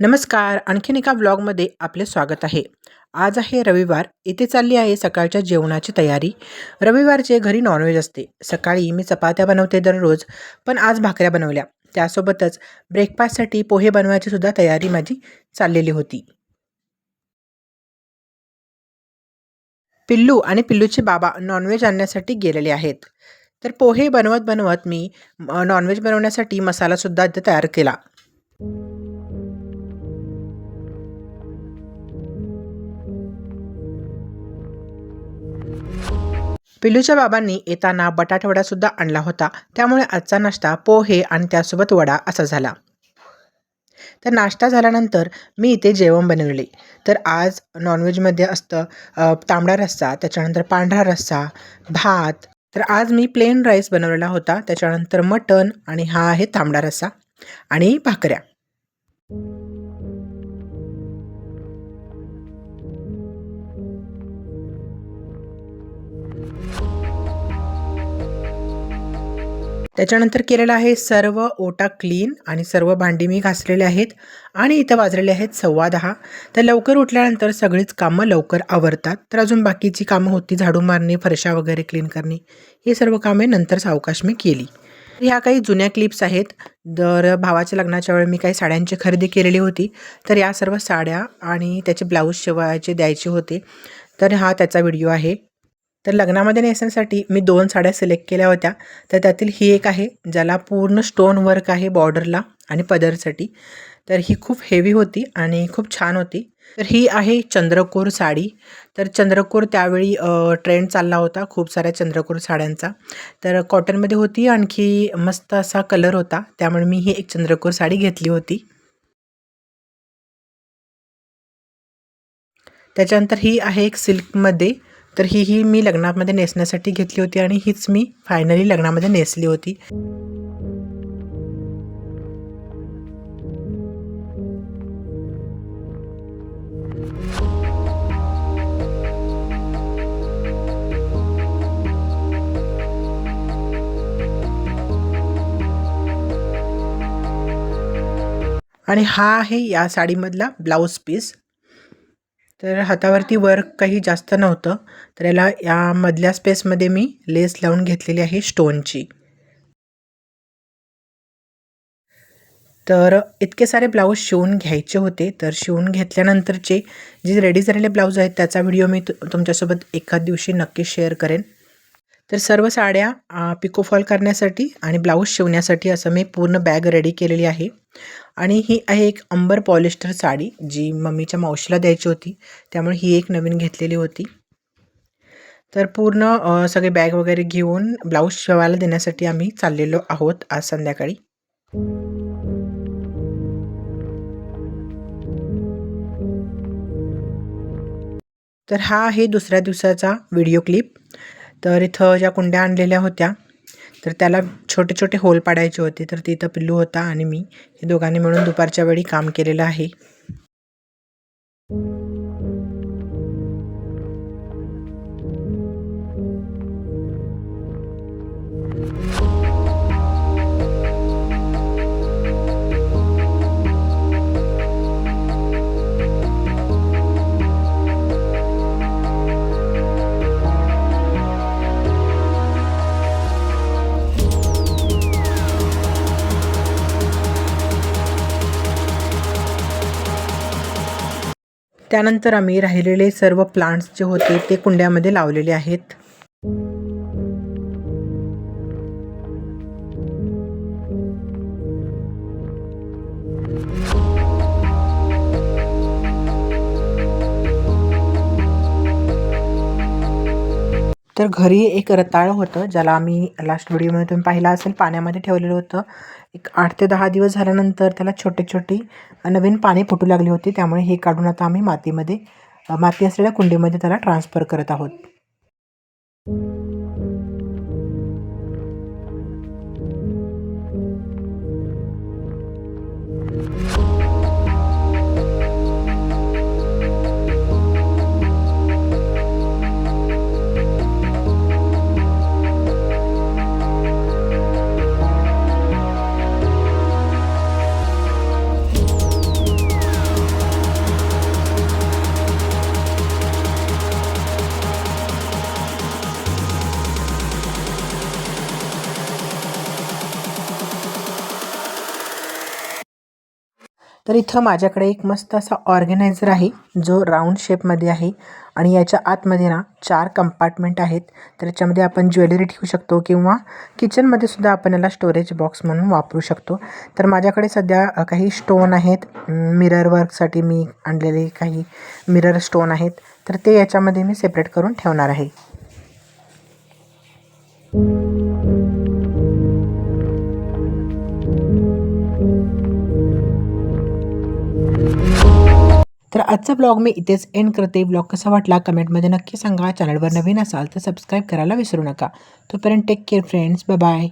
नमस्कार. आणखीन एका व्लॉगमध्ये आपले स्वागत आहे. आज आहे रविवार. इथे चालली आहे सकाळच्या जेवणाची तयारी. रविवारचे घरी नॉनव्हेज असते. सकाळी मी चपात्या बनवते दररोज पण आज भाकऱ्या बनवल्या. त्यासोबतच ब्रेकफास्टसाठी पोहे बनवायची सुद्धा तयारी माझी चाललेली होती. पिल्लू आणि पिल्लूचे बाबा नॉनव्हेज आणण्यासाठी गेलेले आहेत. तर पोहे बनवत बनवत मी नॉनव्हेज बनवण्यासाठी मसालासुद्धा इथे तयार केला. पिल्लूच्या बाबांनी येताना बटाटवडासुद्धा सुद्धा आणला होता. त्यामुळे आजचा नाश्ता पोहे आणि त्यासोबत वडा असा झाला. तर नाश्ता झाल्यानंतर मी इथे जेवण बनवले. तर आज नॉनव्हेजमध्ये असतं तांबडा रस्सा त्याच्यानंतर पांढरा रस्सा भात. तर आज मी प्लेन राईस बनवलेला होता. त्याच्यानंतर मटण आणि हा आहे तांबडा रस्सा आणि भाकऱ्या. त्याच्यानंतर केलेलं आहे सर्व ओटा क्लीन आणि सर्व भांडी मी घासलेले आहेत आणि इथं वाजलेले आहेत सव्वा दहा. तर लवकर उठल्यानंतर सगळीच कामं लवकर आवरतात. तर अजून बाकीची कामं होती झाडू मारणे फरशा वगैरे क्लीन करणे हे सर्व कामे नंतर सावकाश मी केली. ह्या काही जुन्या क्लिप्स आहेत. दर भावाच्या लग्नाच्या वेळी मी काही साड्यांची खरेदी केलेली होती. तर या सर्व साड्या आणि त्याचे ब्लाऊज शिवायचे द्यायचे होते. तर हा त्याचा व्हिडिओ आहे. तर लग्नामध्ये नेसण्यासाठी मी दोन साड्या सिलेक्ट केल्या होत्या. तर त्यातील ही एक आहे ज्याला पूर्ण स्टोन वर्क आहे बॉर्डरला आणि पदरसाठी. तर ही खूप हेवी होती आणि खूप छान होती. तर ही आहे चंद्रकोर साडी. तर चंद्रकोर त्यावेळी ट्रेंड चालला होता खूप साऱ्या चंद्रकोर साड्यांचा. तर कॉटनमध्ये होती आणखी मस्त असा कलर होता. त्यामुळे मी ही एक चंद्रकोर साडी घेतली होती. त्याच्यानंतर ही आहे एक सिल्कमध्ये. तर ही ही मी लग्नामध्ये नेसण्यासाठी घेतली होती आणि हीच मी फायनली लग्नामध्ये नेसली होती. आणि हा आहे या साडीमधला ब्लाऊज पीस तर हातावरती वर्क काही जास्त नव्हतं. तर याला या मधल्या स्पेसमध्ये मी लेस लावून घेतलेली आहे स्टोनची तर इतके सारे ब्लाऊज शिवून घ्यायचे होते. तर शिवून घेतल्यानंतरचे जे रेडी झालेले ब्लाऊज आहेत त्याचा व्हिडिओ मी तु तुमच्यासोबत एखाद दिवशी नक्की शेअर करेन. तर सर्व साड्या पिकोफॉल करण्यासाठी आणि ब्लाऊज शिवण्यासाठी असं मी पूर्ण बॅग रेडी केलेली आहे. आणि ही आहे एक अंबर पॉलिस्टर साडी जी मम्मीच्या मावशीला द्यायची होती. त्यामुळे ही एक नवीन घेतलेली होती. तर पूर्ण सगळे बॅग वगैरे घेऊन ब्लाऊज शिवायला देण्यासाठी आम्ही चाललेलो आहोत आज संध्याकाळी. तर हा आहे दुसऱ्या दिवसाचा व्हिडिओ क्लिप तर इथं ज्या कुंड्या आणलेल्या होत्या तर त्याला छोटे छोटे होल पाडायचे होते. तर तिथं पिल्लू होता आणि मी. हे दोघांनी मिळून दुपारच्या वेळी काम केलेलं आहे. त्यानंतर आम्ही राहिलेले सर्व प्लांट्स जे होते ते कुंड्यामध्ये लावलेले आहेत. तर घरी एक रताळं होतं ज्याला आम्ही लास्ट व्हिडिओमध्ये तुम्ही पाहिला असेल पाण्यामध्ये ठेवलेलं होतं. एक आठ ते दहा दिवस झाल्यानंतर त्याला छोटे छोटी नवीन पाने फुटू लागली होती. त्यामुळे हे काढून आता आम्ही मातीमध्ये माती असलेल्या कुंडीमध्ये त्याला ट्रान्सफर करत आहोत. तर इथं माझ्याकडे एक मस्त असा ऑर्गनायझर आहे जो राऊंड शेपमध्ये आहे आणि याच्या आतमध्ये ना चार कंपार्टमेंट आहेत. तर याच्यामध्ये आपण ज्वेलरी ठेवू शकतो किंवा किचनमध्ये सुद्धा आपण याला स्टोरेज बॉक्स म्हणून वापरू शकतो. तर माझ्याकडे सध्या काही स्टोन आहेत. मिरर वर्कसाठी मी आणलेले काही मिरर स्टोन आहेत. तर ते याच्यामध्ये मी सेपरेट करून ठेवणार आहे. आजचा ब्लॉग मी इथेच एंड करते. ब्लॉग कसा वाटला कमेंटमध्ये नक्की सांगा. चॅनलवर नवीन असाल तर सबस्क्राईब करायला विसरू नका. तोपर्यंत take care friends bye bye